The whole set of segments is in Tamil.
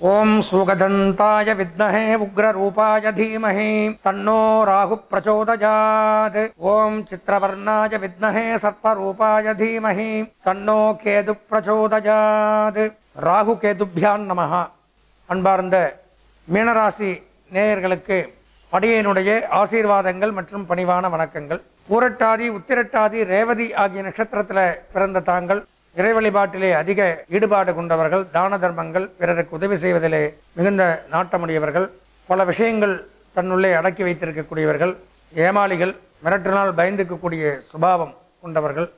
ஓம் சுகதந்தாய வித்மஹே உக்ரரூபாய தீமஹி தன்னோ ராகு பிரச்சோதயாத். ஓம் சித்திரவர்ணாய வித்மஹே சர்ப்பரூபாய தீமஹி தன்னோ கேது பிரச்சோதயாத். ராகு கேதுபியான் நமகா அன்பார்ந்த மீனராசி நேயர்களுக்கு அடியனுடைய ஆசீர்வாதங்கள் மற்றும் பணிவான வணக்கங்கள். பூரட்டாதி உத்திரட்டாதி ரேவதி ஆகிய நட்சத்திரத்தில் பிறந்த தாங்கள் இறை வழிபாட்டிலே அதிக ஈடுபாடு கொண்டவர்கள் தான தர்மங்கள் பிறருக்கு உதவி செய்வதிலே மிகுந்த நாட்டமுடையவர்கள் பல விஷயங்கள் தன்னுள்ளே அடக்கி வைத்திருக்கக்கூடியவர்கள் ஏமாளிகள் மிரட்டினால் பயந்துக்கக்கூடிய சுபாவம் கொண்டவர்கள்.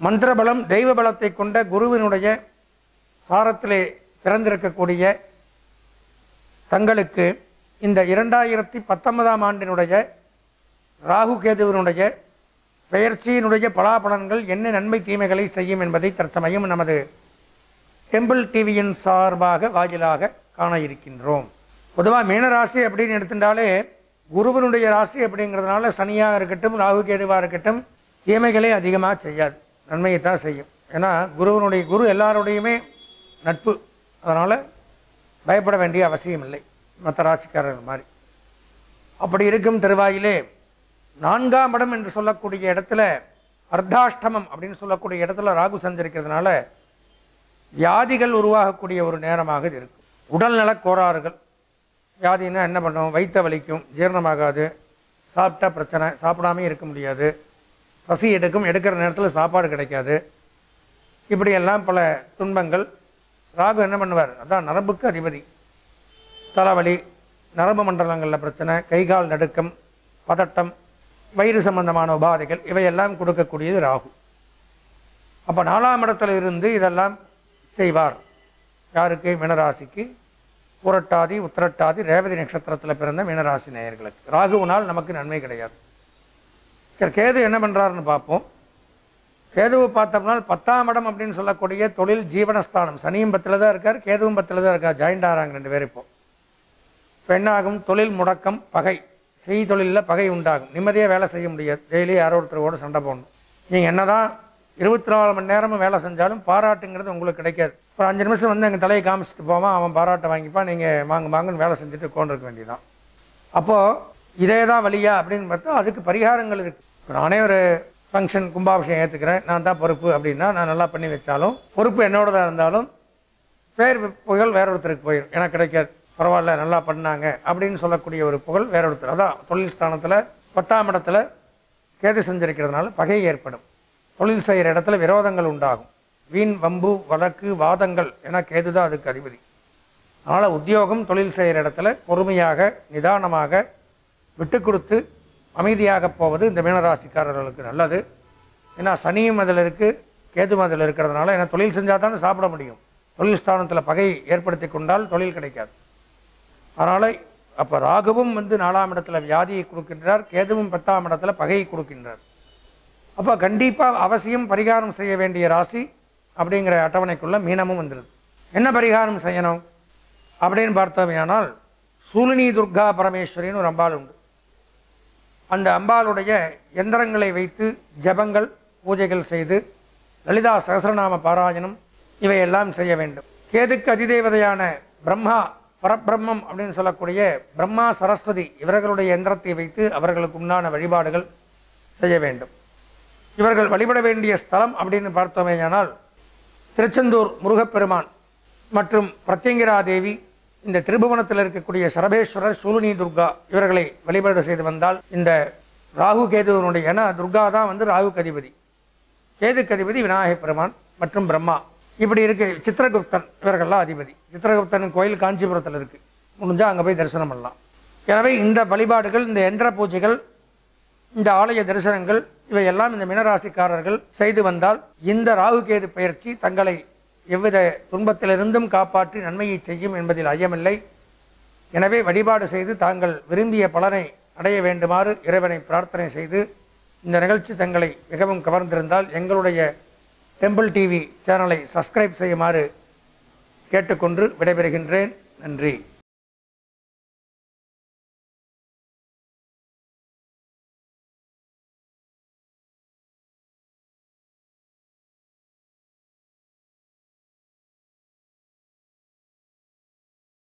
மந்திரபலம் தெய்வ பலத்தை கொண்ட குருவினுடைய சாரத்திலே பிறந்திருக்கக்கூடிய தங்களுக்கு இந்த இரண்டாயிரத்தி பத்தொன்பதாம் ஆண்டினுடைய ராகு கேதுவினுடைய பெயர்ச்சியினுடைய பலாபலன்கள் என்ன நன்மை தீமைகளை செய்யும் என்பதை தற்சமயம் நமது டெம்பிள் டிவியின் சார்பாக வாயிலாக காண இருக்கின்றோம். பொதுவாக மீனராசி அப்படின்னு எடுத்துட்டாலே குருவினுடைய ராசி அப்படிங்கிறதுனால சனியாக இருக்கட்டும் ராகு கேதுவாக இருக்கட்டும் தீமைகளே அதிகமாக செய்யாது. நன்மையை தான் செய்யும். ஏன்னா குருவினுடைய குரு எல்லாருடையுமே நட்பு. அதனால் பயப்பட வேண்டிய அவசியம் இல்லை மற்ற ராசிக்காரர்கள் மாதிரி. அப்படி இருக்கும் திருவாயிலே நான்காம் இடம் என்று சொல்லக்கூடிய இடத்துல அர்த்தாஷ்டமம் அப்படின்னு சொல்லக்கூடிய இடத்துல ராகு சஞ்சரிக்கிறதுனால வியாதிகள் உருவாகக்கூடிய ஒரு நேரமாக இது இருக்கும் உடல்நல கோளாறுகள். வியாதின்னா என்ன பண்ணும்? வைத்த வலிக்கும் ஜீரணமாகாது சாப்பிட்டா பிரச்சனை சாப்பிடாமே இருக்க முடியாது. பசி எடுக்கும் எடுக்கிற நேரத்தில் சாப்பாடு கிடைக்காது. இப்படியெல்லாம் பல துன்பங்கள். ராகு என்ன பண்ணுவார்? அதான் நரம்புக்கு அதிபதி. தலைவலி நரம்பு மண்டலங்களில் பிரச்சனை கைகால் நடுக்கம் பதட்டம் வயிறு சம்பந்தமான உபாதைகள் இவையெல்லாம் கொடுக்கக்கூடியது ராகு. அப்போ நாலாம் இடத்துல இருந்து இதெல்லாம் செய்வார். யாருக்கு? மீனராசிக்கு. புரட்டாதி உத்திரட்டாதி ரேவதி நட்சத்திரத்தில் பிறந்த மீனராசி நேயர்களுக்கு. ராகுவினால் நமக்கு நன்மை கிடையாது. சரி கேது என்ன பண்ணுறாருன்னு பார்ப்போம். கேதுவை பார்த்தோம்னால் பத்தாம் இடம் அப்படின்னு சொல்லக்கூடிய தொழில் ஜீவனஸ்தானம். சனியும் பத்தில் தான் இருக்கார் கேதுவும் பத்தில் தான் இருக்கார். ஜாயிண்ட் ஆகிறாங்க ரெண்டு பேர் இப்போ. பெண்ணாகும் தொழில் முடக்கம் பகை. செய் தொழிலில் பகை உண்டாகும். நிம்மதியாக வேலை செய்ய முடியாது. டெய்லி யாரோ ஒருத்தரோட சண்டை போடணும். நீங்கள் என்ன தான் இருபத்தி நாலு மணி நேரமும் வேலை செஞ்சாலும் பாராட்டுங்கிறது உங்களுக்கு கிடைக்காது. ஒரு அஞ்சு நிமிஷம் வந்து எங்கள் தலையை காமிச்சிட்டு போவான் அவன் பாராட்டை வாங்கிப்பான் நீங்கள் வாங்க வாங்கன்னு வேலை செஞ்சுட்டு கொண்டிருக்க வேண்டியதான் அப்போது இதே தான் வழியா அப்படின்னு பார்த்தா அதுக்கு பரிகாரங்கள் இருக்குது இப்போ நானே ஒரு ஃபங்க்ஷன் கும்பாபிஷேகம் ஏற்றுக்கிறேன் நான் தான் பொறுப்பு அப்படின்னா நான் நல்லா பண்ணி வச்சாலும் பொறுப்பு என்னோடதாக இருந்தாலும் பேர் புகழ் வேற ஒருத்தருக்கு போயிடும் எனக்கு கிடைக்காது. பரவாயில்ல நல்லா பண்ணாங்க அப்படின்னு சொல்லக்கூடிய ஒரு புகழ் வேற ஒருத்தர். அதான் தொழில் ஸ்தானத்தில் பத்தாம் இடத்துல கேது செஞ்சிருக்கிறதுனால பகை ஏற்படும். தொழில் செய்கிற இடத்துல விரோதங்கள் உண்டாகும். வீண் வம்பு வழக்கு வாதங்கள் என கேது தான் அதுக்கு அதிபதி. அதனால் உத்தியோகம் தொழில் செய்கிற இடத்துல பொறுமையாக நிதானமாக விட்டு கொடுத்து அமைதியாக போவது இந்த மீனராசிக்காரர்களுக்கு நல்லது. ஏன்னா சனியும் அதில் இருக்குது கேதும் அதில் இருக்கிறதுனால ஏன்னா தொழில் செஞ்சால் தானே சாப்பிட முடியும். தொழில் ஸ்தானத்தில் பகை ஏற்படுத்தி கொண்டால் தொழில் கிடைக்காது. அதனால் அப்போ ராகுவும் வந்து நாலாம் இடத்துல வியாதியை கொடுக்கின்றார் கேதுவும் பத்தாம் இடத்துல பகையை கொடுக்கின்றார். அப்போ கண்டிப்பாக அவசியம் பரிகாரம் செய்ய வேண்டிய ராசி அப்படிங்கிற அட்டவணைக்குள்ளே மீனமும் வந்துடுது என்ன பரிகாரம் செய்யணும் அப்படின்னு பார்த்தோமேயானால் சூலினி துர்கா பரமேஸ்வரின்னு ஒரு அம்பாள் உண்டு. அந்த அம்பாளுடைய எந்திரங்களை வைத்து ஜபங்கள் பூஜைகள் செய்து லலிதா சகசரநாம பாராயணம் இவையெல்லாம் செய்ய வேண்டும். கேதுக்கு அதிதேவதையான பிரம்மா பரபிரம்மம் அப்படின்னு சொல்லக்கூடிய பிரம்மா சரஸ்வதி இவர்களுடைய எந்திரத்தை வைத்து அவர்களுக்கு உண்டான வழிபாடுகள் செய்ய வேண்டும். இவர்கள் வழிபட வேண்டிய ஸ்தலம் அப்படின்னு பார்த்தோமேயானால் திருச்செந்தூர் முருகப்பெருமான் மற்றும் பிரத்யங்கிரா தேவி இந்த திருபுவனத்தில் இருக்கக்கூடிய சரபேஸ்வரர் சூலினி துர்கா இவர்களை வழிபாடு செய்து வந்தால் இந்த ராகு கேதுவனுடைய ஏன்னா துர்கா தான் வந்து ராகு கதிபதி கேது கதிபதி விநாயகப் பெருமான் மற்றும் பிரம்மா. இப்படி இருக்கு. சித்திரகுப்தன் இவர்கள்லாம் அதிபதி. சித்திரகுப்தன் கோயில் காஞ்சிபுரத்தில் இருக்கு. முடிஞ்சால் அங்கே போய் தரிசனம் பண்ணலாம். எனவே இந்த வழிபாடுகள் இந்த எந்திர பூஜைகள் இந்த ஆலய தரிசனங்கள் இவையெல்லாம் இந்த மினராசிக்காரர்கள் செய்து வந்தால் இந்த ராகுகேது பயிற்சி தங்களை எவ்வித துன்பத்திலிருந்தும் காப்பாற்றி நன்மையை செய்யும் என்பதில் ஐயமில்லை. எனவே வழிபாடு செய்து தாங்கள் விரும்பிய பலனை அடைய வேண்டுமாறு இறைவனை பிரார்த்தனை செய்து இந்த நிகழ்ச்சி தங்களை மிகவும் கவர்ந்திருந்தால் எங்களுடைய டெம்பிள் டிவி சேனலை சப்ஸ்கிரைப் செய்யுமாறு கேட்டுக்கொண்டு விடைபெறுகின்றேன். நன்றி.